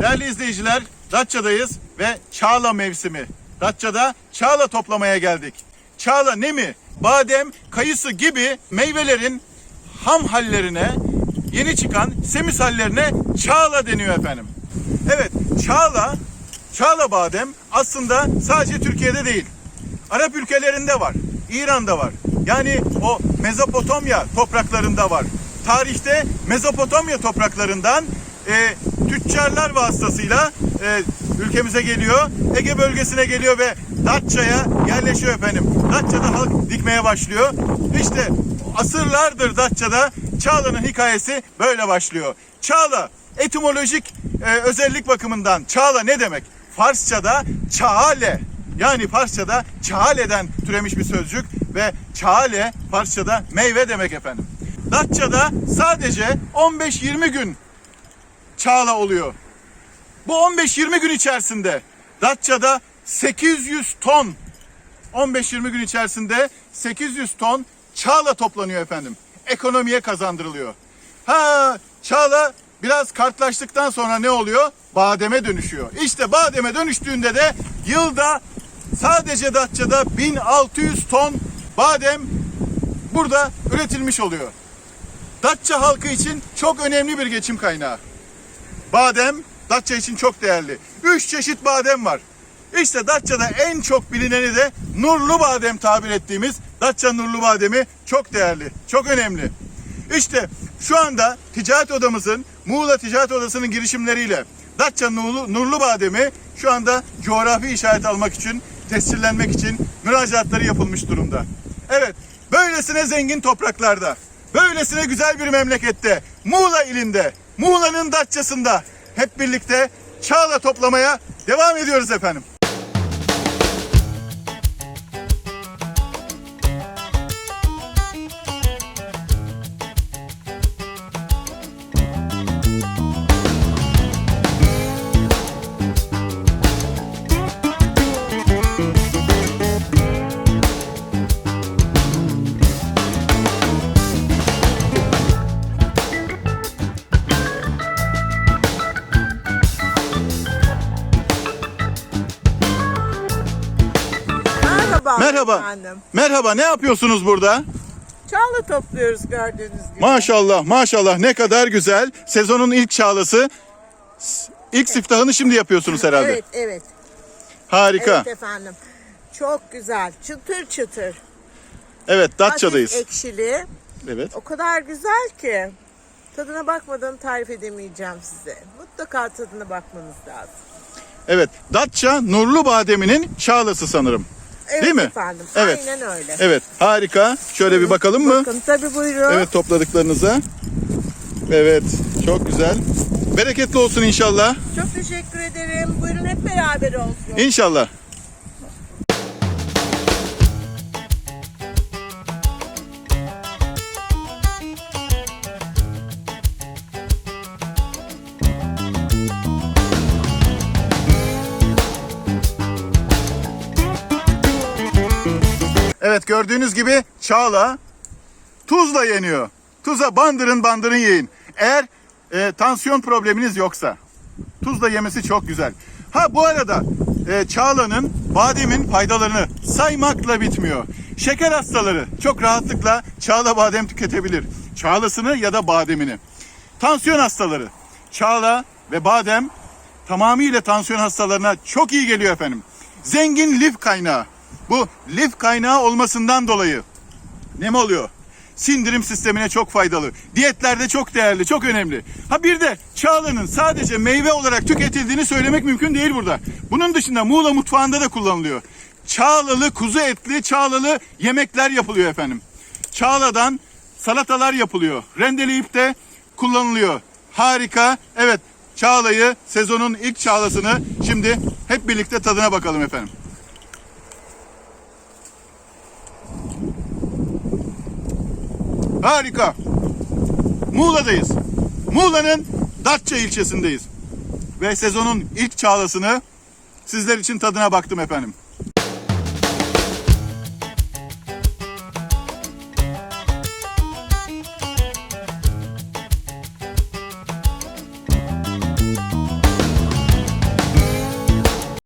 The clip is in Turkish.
Değerli izleyiciler, Datça'dayız ve Çağla mevsimi. Datça'da Çağla toplamaya geldik. Çağla ne mi? Badem, kayısı gibi meyvelerin ham hallerine, yeni çıkan semis hallerine Çağla deniyor efendim. Evet, Çağla, Çağla badem aslında sadece Türkiye'de değil. Arap ülkelerinde var. İran'da var. Yani o Mezopotamya topraklarında var. Tarihte Mezopotamya topraklarından e, tüccarlar vasıtasıyla e, ülkemize geliyor. Ege bölgesine geliyor ve Datça'ya yerleşiyor efendim. Datça'da halk dikmeye başlıyor. İşte asırlardır Datça'da Çağla'nın hikayesi böyle başlıyor. Çağla etimolojik e, özellik bakımından Çağla ne demek? Farsça'da Çağale yani Farsça'da Çağale'den türemiş bir sözcük ve Çağale Farsça'da meyve demek efendim. Datça'da sadece 15-20 gün Çağla oluyor. Bu 15-20 gün içerisinde Datça'da 800 ton 15-20 gün içerisinde 800 ton çağla toplanıyor efendim. Ekonomiye kazandırılıyor. Ha çağla biraz kartlaştıktan sonra ne oluyor? Bademe dönüşüyor. İşte bademe dönüştüğünde de yılda sadece Datça'da 1600 ton badem burada üretilmiş oluyor. Datça halkı için çok önemli bir geçim kaynağı. Badem Datça için çok değerli. Üç çeşit badem var. İşte Datça'da en çok bilineni de nurlu badem tabir ettiğimiz Datça nurlu bademi çok değerli, çok önemli. İşte şu anda ticaret odamızın, Muğla Ticaret Odası'nın girişimleriyle Datça nurlu, nurlu bademi şu anda coğrafi işaret almak için, tescillenmek için müracaatları yapılmış durumda. Evet, böylesine zengin topraklarda, böylesine güzel bir memlekette, Muğla ilinde, Muğla'nın Datça'sında hep birlikte çağla toplamaya devam ediyoruz efendim. Merhaba. Merhaba. Efendim. Merhaba, ne yapıyorsunuz burada? Çağla topluyoruz gördüğünüz gibi. Maşallah, maşallah ne kadar güzel. Sezonun ilk çağlası. İlk siftahını şimdi yapıyorsunuz herhalde. Evet, evet. Harika. Evet efendim. Çok güzel. Çıtır çıtır. Evet, Datça'dayız. Hafif ekşili. Evet. O kadar güzel ki. Tadına bakmadan tarif edemeyeceğim size. Mutlaka tadına bakmanız lazım. Evet, Datça Nurlu Bademi'nin çağlası sanırım. Evet Değil mi? efendim. Evet. Aynen öyle. Evet, harika. Şöyle bir bakalım mı? Bakın tabii buyurun. Evet, topladıklarınıza. Evet, çok güzel. Bereketli olsun inşallah. Çok teşekkür ederim. Buyurun hep beraber olsun. İnşallah. Evet gördüğünüz gibi çağla tuzla yeniyor. Tuza bandırın bandırın yiyin. Eğer e, tansiyon probleminiz yoksa tuzla yemesi çok güzel. Ha bu arada e, çağlanın, bademin faydalarını saymakla bitmiyor. Şeker hastaları çok rahatlıkla çağla badem tüketebilir. Çağlasını ya da bademini. Tansiyon hastaları, çağla ve badem tamamıyla tansiyon hastalarına çok iyi geliyor efendim. Zengin lif kaynağı. Bu lif kaynağı olmasından dolayı ne mi oluyor? Sindirim sistemine çok faydalı. Diyetlerde çok değerli, çok önemli. Ha bir de çağlanın sadece meyve olarak tüketildiğini söylemek mümkün değil burada. Bunun dışında Muğla mutfağında da kullanılıyor. Çağlalı, kuzu etli, çağlalı yemekler yapılıyor efendim. Çağladan salatalar yapılıyor. Rendeleyip de kullanılıyor. Harika. Evet, çağlayı, sezonun ilk çağlasını şimdi hep birlikte tadına bakalım efendim. Harika. Muğla'dayız. Muğla'nın Datça ilçesindeyiz. Ve sezonun ilk çağlasını sizler için tadına baktım efendim.